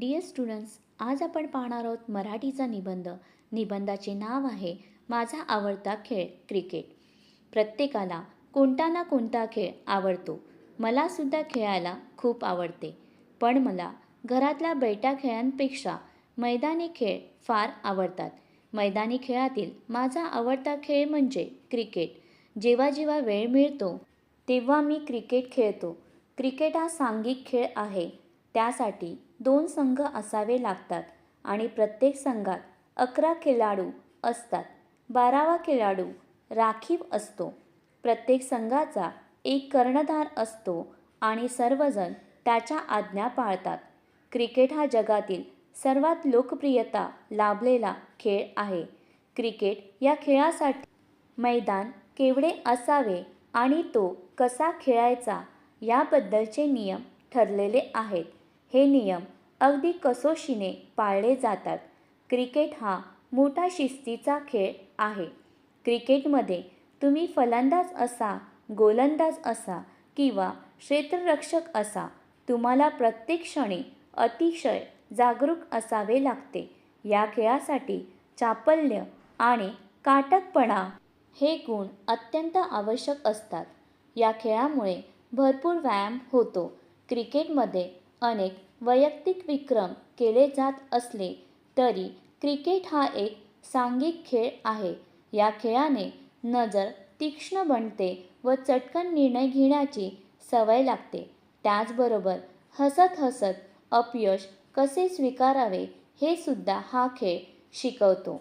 Dear students आज आपण पाहणार आहोत मराठीचा निबंध. निबंधाचे नाव आहे माझा आवडता खेळ क्रिकेट. प्रत्येकाला कोणता ना कोणता खेळ आवडतो. मलासुद्धा खेळायला खूप आवडते. पण मला घरातल्या बैठ्या खेळांपेक्षा मैदानी खेळ फार आवडतात. मैदानी खेळातील माझा आवडता खेळ म्हणजे क्रिकेट. जेव्हा जेव्हा वेळ मिळतो तेव्हा मी क्रिकेट खेळतो. क्रिकेट हा सांघिक खेळ आहे. त्यासाठी दोन संघ असावे लागतात आणि प्रत्येक संघात अकरा खेळाडू असतात. बारावा खेळाडू राखीव असतो. प्रत्येक संघाचा एक कर्णधार असतो आणि सर्वजण त्याच्या आज्ञा पाळतात. क्रिकेट हा जगातील सर्वात लोकप्रियता लाभलेला खेळ आहे. क्रिकेट या खेळासाठी मैदान केवढे असावे आणि तो कसा खेळायचा याबद्दलचे नियम ठरलेले आहेत. हे नियम अगदी कसोशीने पाळले जातात. क्रिकेट हा मोठा शिस्तीचा खेळ आहे. क्रिकेटमध्ये तुम्ही फलंदाज असा गोलंदाज असा किंवा क्षेत्ररक्षक असा तुम्हाला प्रत्येक क्षणी अतिशय जागरूक असावे लागते. या खेळासाठी चापल्य आणि काटकपणा हे गुण अत्यंत आवश्यक असतात. या खेळामुळे भरपूर व्यायाम होतो. क्रिकेटमध्ये अनेक वैयक्तिक विक्रम केले जात असले तरी क्रिकेट हा एक सांघिक खेळ आहे. या खेळाने नजर तीक्ष्ण बनते व चटकन निर्णय घेण्याची सवय लागते. त्याचबरोबर हसत हसत अपयश कसे स्वीकारावे हे सुद्धा हा खेळ शिकवतो.